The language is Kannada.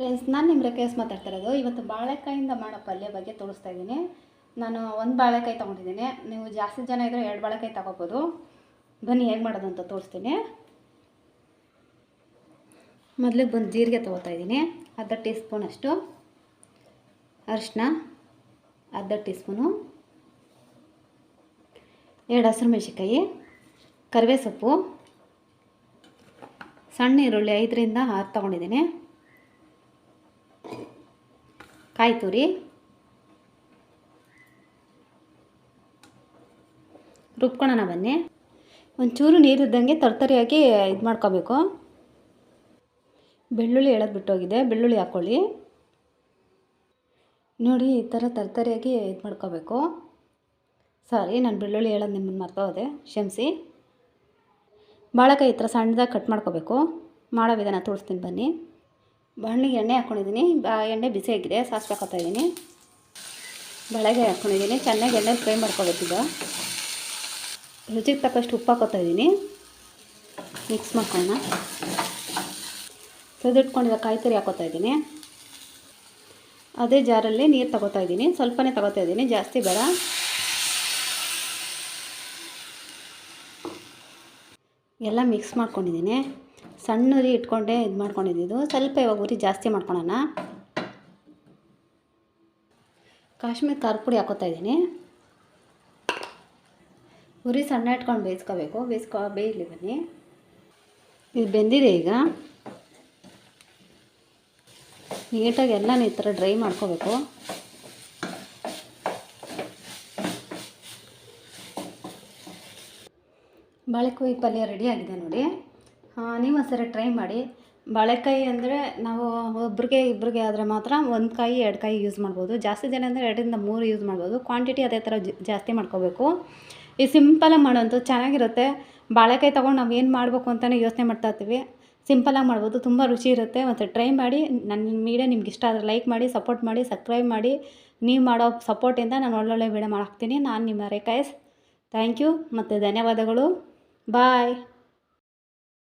ಫ್ರೆಂಡ್ಸ್ ನಾನು ನಿಮ್ಮ ರೇಖೇಶ್ ಮಾತಾಡ್ತಾ ಇರೋದು. ಇವತ್ತು ಬಾಳೆಕಾಯಿಂದ ಮಾಡೋ ಪಲ್ಯ ಬಗ್ಗೆ ತೋರಿಸ್ತಾ ಇದ್ದೀನಿ. ನಾನು ಒಂದು ಬಾಳೆಕಾಯಿ ತೊಗೊಂಡಿದ್ದೀನಿ. ನೀವು ಜಾಸ್ತಿ ಜನ ಇದ್ದರೆ ಎರಡು ಬಾಳೆಕಾಯಿ ತೊಗೋಬೋದು. ಬನ್ನಿ, ಹೇಗೆ ಮಾಡೋದು ಅಂತ ತೋರಿಸ್ತೀನಿ. ಮೊದಲಿಗೆ ಬಂದು ಜೀರಿಗೆ ತೊಗೋತಾ ಇದ್ದೀನಿ. ಅರ್ಧ ಟೀ ಸ್ಪೂನ್ ಅಷ್ಟು. ಅರಿಶಿನ ಅರ್ಧ ಟೀ ಸ್ಪೂನು ಎರಡು ಹಸಿರು ಮೆಣಸಿನ್ಕಾಯಿ ಕರಿವೇ ಸೊಪ್ಪು ಸಣ್ಣ ಈರುಳ್ಳಿ ಐದರಿಂದ ಆರು ತೊಗೊಂಡಿದ್ದೀನಿ. ಕಾಯಿ ತುರಿ ರುಬ್ಕೊಳ್ಳೋಣ ಬನ್ನಿ. ಒಂಚೂರು ನೀರಿದ್ದಂಗೆ ತರ್ತರಿಯಾಗಿ ಇದು ಮಾಡ್ಕೋಬೇಕು. ಬೆಳ್ಳುಳ್ಳಿ ಎಳದು ಬಿಟ್ಟೋಗಿದೆ, ಬೆಳ್ಳುಳ್ಳಿ ಹಾಕ್ಕೊಳ್ಳಿ ನೋಡಿ, ಈ ಥರ ತರ್ತರಿಯಾಗಿ ಇದು ಮಾಡ್ಕೋಬೇಕು. ಸಾರಿ, ನಾನು ಬೆಳ್ಳುಳ್ಳಿ ಹೇಳೋದು ನಿಮ್ಮನ್ನು ಮರ್ತೋದೆ ಕ್ಷಮಿಸಿ. ಬಾಳೆಕಾಯಿ ಈ ಥರ ಸಣ್ಣದಾಗಿ ಕಟ್ ಮಾಡ್ಕೋಬೇಕು. ಮಾಡೋ ವಿಧಾನ ತೋರಿಸ್ತೀನಿ ಬನ್ನಿ. ಬಾಣಲಿಗೆ ಎಣ್ಣೆ ಹಾಕ್ಕೊಂಡಿದ್ದೀನಿ ಎಣ್ಣೆ ಬಿಸಿ ಆಗಿದೆ ಸಾಸಿವೆ ಹಾಕೋತಾ ಇದ್ದೀನಿ. ಬಾಳೆಕಾಯಿ ಹಾಕ್ಕೊಂಡಿದ್ದೀನಿ ಚೆನ್ನಾಗಿ ಎಣ್ಣೆ ಫ್ರೈ ಮಾಡ್ಕೋಬೇಕೀಗ ರುಚಿಗೆ ತಕ್ಕಷ್ಟು ಉಪ್ಪು ಹಾಕೋತಾಯಿದ್ದೀನಿ ಮಿಕ್ಸ್ ಮಾಡ್ಕೊಳ್ಳೋಣ. ತೆಗೆದಿಟ್ಕೊಂಡಿರೋ ಕಾಯಿ ತರಿ ಹಾಕೋತಾ ಇದ್ದೀನಿ. ಅದೇ ಜಾರಲ್ಲಿ ನೀರು ತಗೋತಾ ಇದ್ದೀನಿ. ಸ್ವಲ್ಪನೇ ತಗೋತಾ ಇದ್ದೀನಿ. ಜಾಸ್ತಿ ಬೇಡ. ಎಲ್ಲ ಮಿಕ್ಸ್ ಮಾಡ್ಕೊಂಡಿದ್ದೀನಿ. ಸಣ್ಣ ಉರಿ ಇಟ್ಕೊಂಡೆ ಇದು ಮಾಡ್ಕೊಂಡಿದ್ದು. ಸ್ವಲ್ಪ ಇವಾಗ ಉರಿ ಜಾಸ್ತಿ ಮಾಡ್ಕೊಳೋಣ. ಕಾಶ್ಮೀರ್ ಖಾರ ಪುಡಿ ಹಾಕೋತಾ ಇದ್ದೀನಿ. ಉರಿ ಸಣ್ಣ ಇಟ್ಕೊಂಡು ಬೇಯಿಸ್ಕೋಬೇಕು. ಬೇಯಿಸ್ಕೊ, ಬೇಯಲಿ ಬನ್ನಿ. ಇದು ಬೆಂದಿದೆ ಈಗ. ನೀಟಾಗಿ ಎಲ್ಲ ಈ ಥರ ಡ್ರೈ ಮಾಡ್ಕೋಬೇಕು. ಬಾಳೆಕಾಯಿ ಪಲ್ಯ ರೆಡಿ ಆಗಿದೆ ನೋಡಿ. ನೀವು ಒಂದ್ಸರಿ ಟ್ರೈ ಮಾಡಿ. ಬಾಳೆಕಾಯಿ ಅಂದರೆ ನಾವು ಒಬ್ರಿಗೆ ಇಬ್ಬರಿಗೆ ಆದರೆ ಮಾತ್ರ ಒಂದು ಕಾಯಿ, ಎರಡು ಕಾಯಿ ಯೂಸ್ ಮಾಡ್ಬೋದು. ಜಾಸ್ತಿ ಜನ ಅಂದರೆ ಎರಡರಿಂದ ಮೂರು ಯೂಸ್ ಮಾಡ್ಬೋದು. ಕ್ವಾಂಟಿಟಿ ಅದೇ ಥರ ಜಾಸ್ತಿ ಮಾಡ್ಕೋಬೇಕು. ಈ ಸಿಂಪಲಾಗಿ ಮಾಡೋಂಥ ಚೆನ್ನಾಗಿರುತ್ತೆ. ಬಾಳೆಕಾಯಿ ತೊಗೊಂಡು ನಾವು ಏನು ಮಾಡಬೇಕು ಅಂತಲೇ ಯೋಚನೆ ಮಾಡ್ತಾ ಇರ್ತೀವಿ. ಸಿಂಪಲಾಗಿ ಮಾಡ್ಬೋದು. ತುಂಬ ರುಚಿ ಇರುತ್ತೆ. ಮತ್ತು ಟ್ರೈ ಮಾಡಿ. ನನ್ನ ವೀಡಿಯೋ ನಿಮ್ಗೆ ಇಷ್ಟ ಆದರೆ ಲೈಕ್ ಮಾಡಿ ಸಪೋರ್ಟ್ ಮಾಡಿ ಸಬ್ಸ್ಕ್ರೈಬ್ ಮಾಡಿ. ನೀವು ಮಾಡೋ ಸಪೋರ್ಟಿಂದ ನಾನು ಒಳ್ಳೊಳ್ಳೆ ವೀಡಿಯೋ ಮಾಡಾಕ್ತೀನಿ ನಾನು ನಿಮ್ಮ ರೇಖಾಯಸ್ ಥ್ಯಾಂಕ್ ಯು ಮತ್ತು ಧನ್ಯವಾದಗಳು. ಬಾಯ್